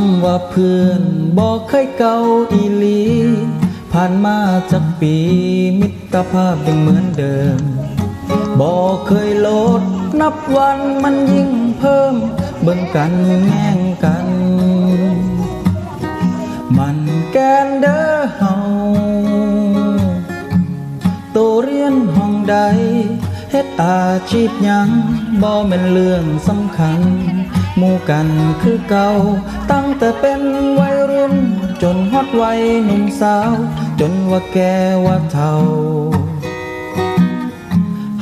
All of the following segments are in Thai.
ำว่าเพื่อนบอกเคยเก่าอีลี ผ่านมาจากปีมิตรภาพยังเหมือนเดิม บอกเคยลดนับวันมันยิ่งเพิ่ม เบิ่งกันแง่งกัน มันแกนเด้อเฮาโตเรียนห้องใดเฮ็ดอาชีพยัง บ่แม่นเรื่องสำคัญหมู่กันคือเก่า ตั้งแต่เป็นวัยรุ่น จนฮอดวัยหนุ่มสาว จนว่าแก่ว่าเฒ่า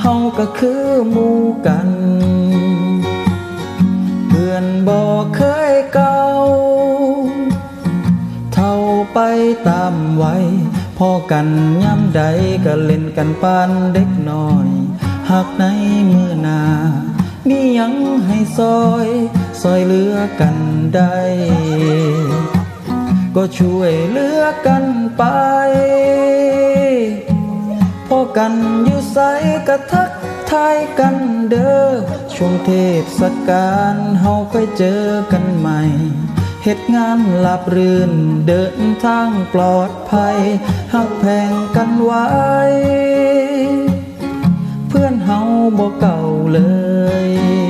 เฮาก็คือหมู่กัน เพื่อนบอกเคยเก่าเท่าไปตามวัยพอกันย่ำใดก็เล่นกันปานเด็กน้อยหากในมือหนา ยังให้ซอยซอยเหลือกันได้ ก็ช่วยเหลือกันไปพอกันอยู่ใสกระทักทายกันเด้อช่วงเทศกาลเฮาค่อยเจอกันใหม่เหตุงานหลับรื่นเดินทางปลอดภัยหักแพงกันไว้ เพื่อนเฮาบ่เก่าเลย